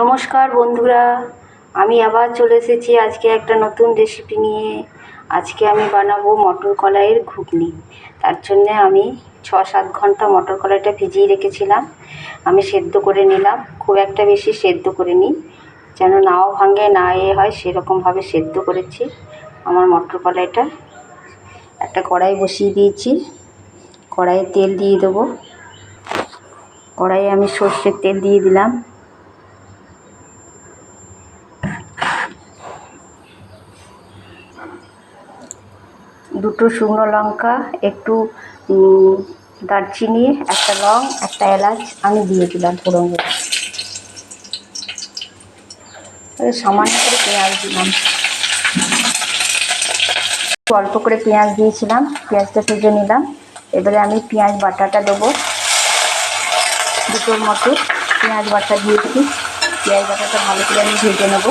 নমস্কার বন্ধুরা, আমি আবার চলে এসেছি আজকে একটা নতুন রেসিপি নিয়ে। আজকে আমি বানাবো মটর কলাইয়ের ঘুগনি। তার জন্যে আমি ছ সাত ঘণ্টা মটর কলাইটা ভিজিয়ে রেখেছিলাম। আমি সেদ্ধ করে নিলাম, খুব একটা বেশি সেদ্ধ করে নিই যেন নাও ভাঙে, না এ হয়, সেরকমভাবে সেদ্ধ করেছি। আমার মটর কলাইটা। একটা কড়াই বসিয়ে দিয়েছি। কড়াইয়ে তেল দিয়ে দেবো। কড়াইয়ে আমি সর্ষের তেল দিয়ে দিলাম। দুটো শুকনো লঙ্কা, একটু দারচিনি, একটা লং, একটা এলাচ, আমি দিয়ে দিলাম সামান্য করে পেঁয়াজ দিলাম। অল্প করে পেঁয়াজ দিয়েছিলাম, পেঁয়াজটা ভেজে নিলাম। এবারে আমি পেঁয়াজ বাটাটা দেবো। দুটোর মতো পেঁয়াজ বাটা দিয়েছি। পেঁয়াজ বাটাটা ভালো করে আমি ভেজে নেব।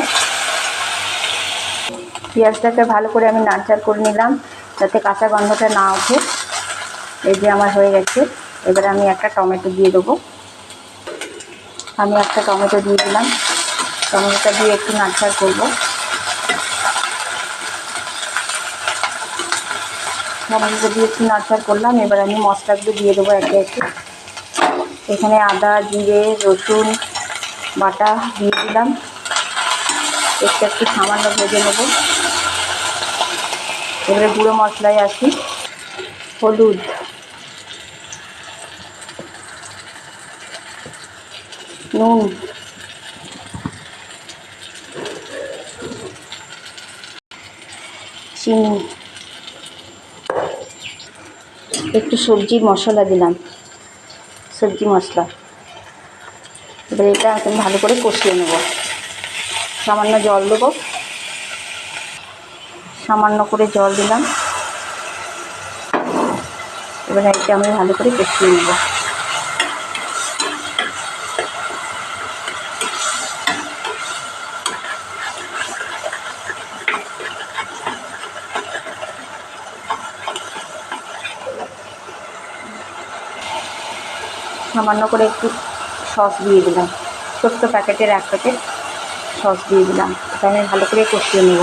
পেঁয়াজটাকে ভালো করে আমি নাড়চাড় করে নিলাম, যাতে কাঁচা গন্ধটা না ওঠে। এই যে আমার হয়ে গেছে। এবারে আমি একটা টমেটো দিয়ে দেবো। আমি একটা টমেটো দিয়ে দিলাম। টমেটোটা দিয়ে একটু নাড়চাড় করব। টমেটোটা দিয়ে একটু নাড়চাড় করলাম। এবার আমি মশলাগুলো দিয়ে দেবো একে একে। এখানে আদা, জিরে, রসুন, বাটা দিয়ে দিলাম। একটু একটু সামান্য ভেজে নেব। এবারে গুঁড়ো মশলায় আসি। হলুদ। নুন। চিনি। একটু সবজির মশলা দিলাম। সবজি মশলা। এবার এটা ভালো করে কষিয়ে নেব। সামান্য জল দেবো। সামান্য করে জল দিলাম। এবার এটা আমি ভালো করে কষিয়ে নেব। সামান্য করে একটু সস দিয়ে দিলাম। ছোট্ট প্যাকেটের এক প্যাকেট সস দিয়ে দিলাম। এটা আমি ভালো করে কষিয়ে নেব।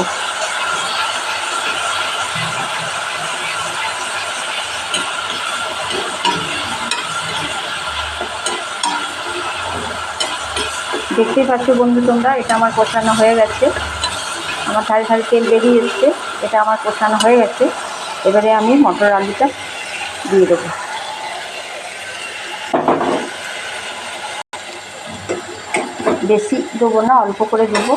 দেখতেই পাচ্ছ বন্ধু তোমরা, এটা আমার কষানো হয়ে গেছে। আমার ধারে ধারে তেল বেরিয়ে এসছে, এটা আমার কষানো হয়ে গেছে। এবারে আমি মটর আলুটা দিয়ে দেবো। বেশি দেবো না, অল্প করে দেবো।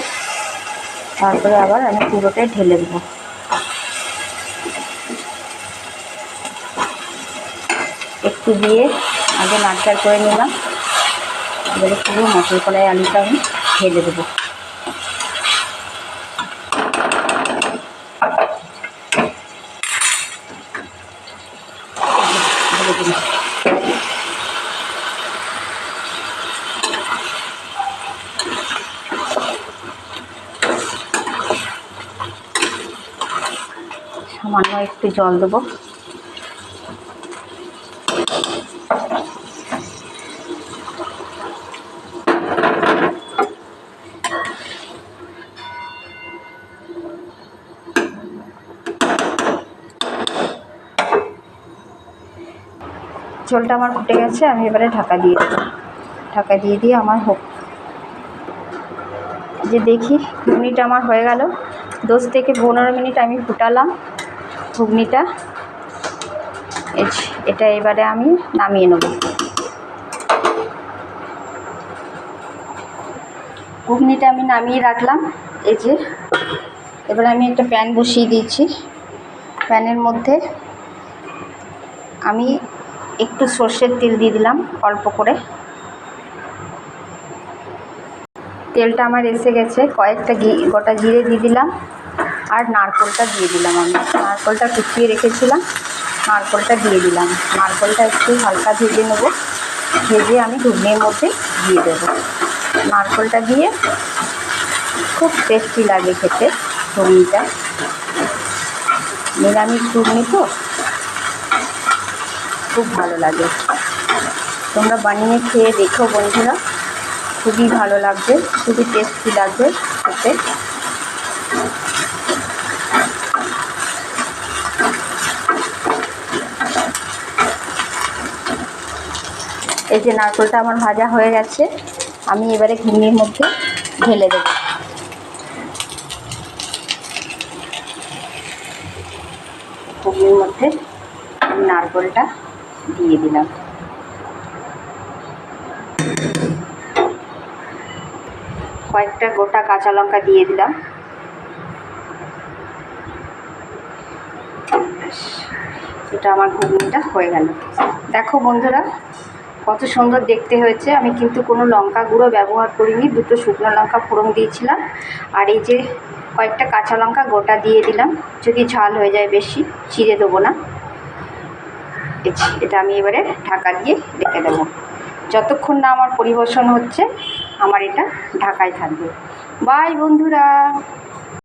তারপরে আবার আমি পুরোটাই ঢেলে দেবো। একটু দিয়ে আগে নাড়চাড় করে নিলাম। এবারে পুরো মটর কলাই আলুটা আমি ঢেলে দেবো। সামান্য একটু জল দেবো। ঝোলটা আমার ফুটে গেছে, আমি এবারে ঢাকা দিয়ে দেবো। ঢাকা দিয়ে দিয়ে আমার হোক। যে দেখি, ঘুগনিটা আমার হয়ে গেল। দশ থেকে পনেরো মিনিট আমি ফুটালাম ঘুগনিটা। এটা এবারে আমি নামিয়ে নেব। ঘুগনিটা আমি নামিয়ে রাখলাম। এই যে, এবার আমি একটা প্যান বসিয়ে দিয়েছি। প্যানের মধ্যে আমি একটু সর্ষের তেল দিয়ে দিলাম, অল্প করে। তেলটা আমার এসে গেছে, কয়েকটা ঘি গোটা জিরে দিয়ে দিলাম, আর নারকোলটা দিয়ে দিলাম আমি। নারকোলটা কুচিয়ে রেখেছিলাম, নারকোলটা দিয়ে দিলাম। নারকোলটা একটু হালকা ভেজে নেব, ভেজে আমি ঘুগনির মধ্যে দিয়ে দেবো। নারকোলটা দিয়ে খুব টেস্টি লাগে খেতে ঘুগনিটা নিরামিষ ঘুগনি তো? খুব ভালো লাগে। তোমরা বানিয়ে খেয়ে দেখো বন্ধুরা। খুবই ভালো লাগবে, খুবই টেস্টি লাগবে খেতে। এই যে নারকেলটা আমার ভাজা হয়ে গেছে, আমি এবারে ঘুগনির মধ্যে ঢেলে দেবো। ঘুগনির মধ্যে নারকেলটা দিয়ে দিলাম। কয়েকটা গোটা কাঁচা লঙ্কা দিয়ে দিলাম। এটা আমার ঘুগনিটা হয়ে গেল। দেখো বন্ধুরা, কত সুন্দর দেখতে হয়েছে। আমি কিন্তু কোনো লঙ্কা গুঁড়ো ব্যবহার করিনি, দুটো শুকনো লঙ্কা ফোড়ন দিয়েছিলাম। আর এই যে কয়েকটা কাঁচা লঙ্কা গোটা দিয়ে দিলাম। যদি ঝাল হয়ে যায় বেশি, চিড়ে দেবো না। এটা আমি এবারে ঢাকা দিয়ে ডেকে দেবো। যতক্ষণ না আমার পরিবেশন হচ্ছে, আমার এটা ঢাকায় থাকবে। বাই বন্ধুরা!